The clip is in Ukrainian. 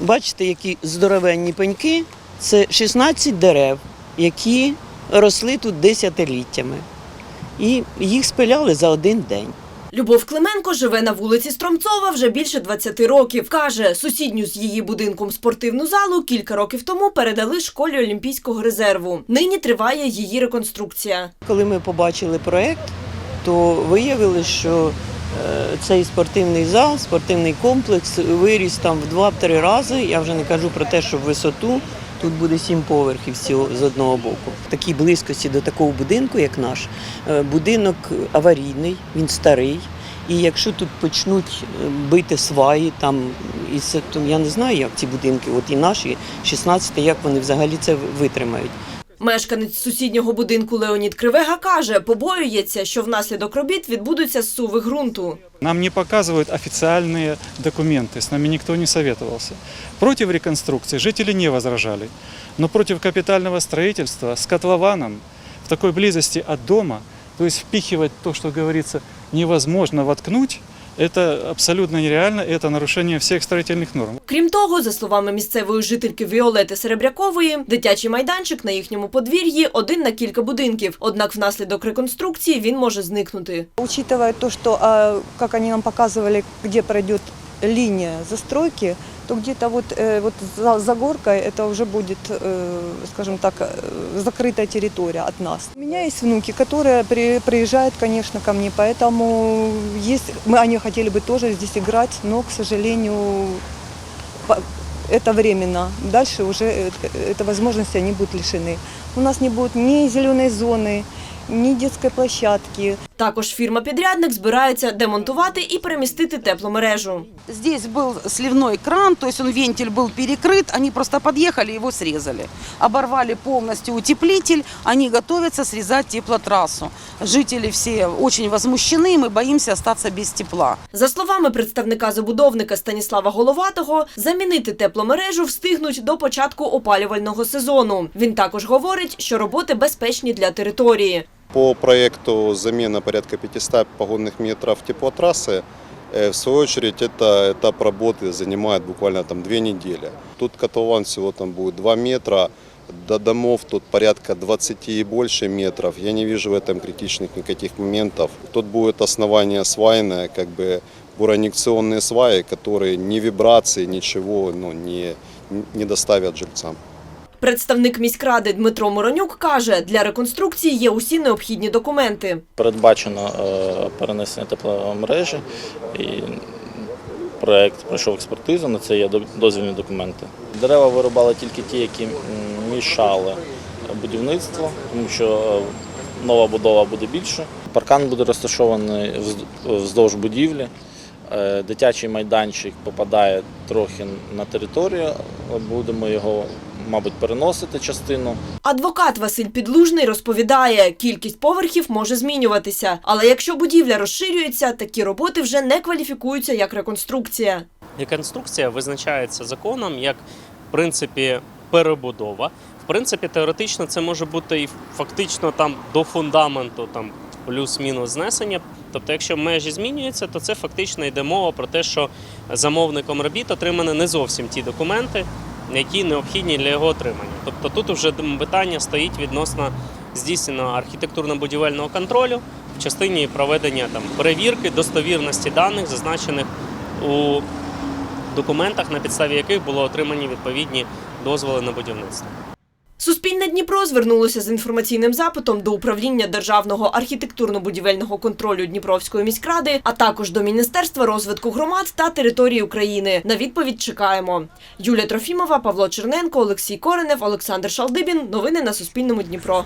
Бачите, які здоровенні пеньки. Це 16 дерев, які росли тут десятиліттями. І їх спиляли за один день. Любов Клименко живе на вулиці Стромцова вже більше 20 років. Каже, сусідню з її будинком спортивну залу кілька років тому передали школі Олімпійського резерву. Нині триває її реконструкція. Коли ми побачили проєкт, то виявили, що цей спортивний зал, спортивний комплекс виріс там в 2-3 рази. Я вже не кажу про те, що в висоту тут буде сім поверхів з одного боку. В такій близькості до такого будинку, як наш, е, будинок аварійний, він старий. І якщо тут почнуть е, бити сваї, там і це, я не знаю, як ці будинки, от і наші 16, як вони взагалі це витримають. Мешканець сусіднього будинку Леонід Кривега каже, побоюється, що внаслідок робіт відбудуться зсуви ґрунту. Нам не показывают официальные документы, с нами никто не советовался. Против реконструкции жители не возражали, но против капитального строительства с котлованом в такой близости от дома, то есть впихивать то, что говорится, невозможно воткнуть, это абсолютно нереально, и это нарушение всех строительных норм. Крім того, за словами місцевої жительки Віолети Серебрякової, дитячий майданчик на їхньому подвір'ї один на кілька будинків. Однак внаслідок реконструкції він може зникнути. Учитывая то, что, а, как они нам показывали, где пройдет линия застройки, то где-то вот, э, вот за, за горкой это уже будет, э, скажем так, э, закрытая территория от нас. У меня есть внуки, которые при- приезжают, конечно, ко мне, поэтому есть, мы, они хотели бы тоже здесь играть, но, к сожалению, по- это временно. Дальше уже э, этой возможности они будут лишены. У нас не будет ни зеленой зоны, ни детской площадки, Також фірма-підрядник збирається демонтувати і перемістити тепломережу. Здесь был сливной кран, то есть он вентиль был перекрыт, они просто подъехали, его срезали. Оборвали полностью утеплитель, они готовятся срезать теплотрассу. Жители все очень возмущены, мы боимся остаться без тепла. За словами представника забудовника Станіслава Головатого, замінити тепломережу встигнуть до початку опалювального сезону. Він також говорить, що роботи безпечні для території. По проекту замена порядка 500 погонных метров теплотрассы. Э, В свою очередь, это этап работы занимает буквально там две недели. Тут котлован всего там будет 2 метра, до домов тут порядка 20 и больше метров. Я не вижу в этом критичных никаких моментов. Тут будет основание свайное, как бы буроинъекционные сваи, которые ни вибрации, ничего ну, не, не доставят жильцам. Представник міськради Дмитро Моронюк каже, для реконструкції є усі необхідні документи. Передбачено е, перенесення тепломережі і проект пройшов експертизу, на це є дозвільні документи. Дерева вирубали тільки ті, які мішали будівництву, тому що е, нова будова буде більше. Паркан буде розташований вздовж будівлі. Е, Дитячий майданчик попадає трохи на територію, будемо його, мабуть, переносити частину. Адвокат Василь Підлужний розповідає, кількість поверхів може змінюватися. Але якщо будівля розширюється, такі роботи вже не кваліфікуються як реконструкція. Реконструкція визначається законом як в принципі перебудова. В принципі, теоретично це може бути і фактично там до фундаменту, там плюс-мінус знесення. Тобто, якщо межі змінюються, то це фактично йде мова про те, що замовником робіт отримані не зовсім ті документи, які необхідні для його отримання. Тобто тут вже питання стоїть відносно здійсненого архітектурно-будівельного контролю в частині проведення там перевірки достовірності даних, зазначених у документах, на підставі яких було отримані відповідні дозволи на будівництво. Суспільне Дніпро звернулося з інформаційним запитом до управління державного архітектурно-будівельного контролю Дніпровської міськради, а також до Міністерства розвитку громад та території України. На відповідь чекаємо. Юлія Трофімова, Павло Черненко, Олексій Коренев, Олександр Шалдибін. Новини на Суспільному Дніпро.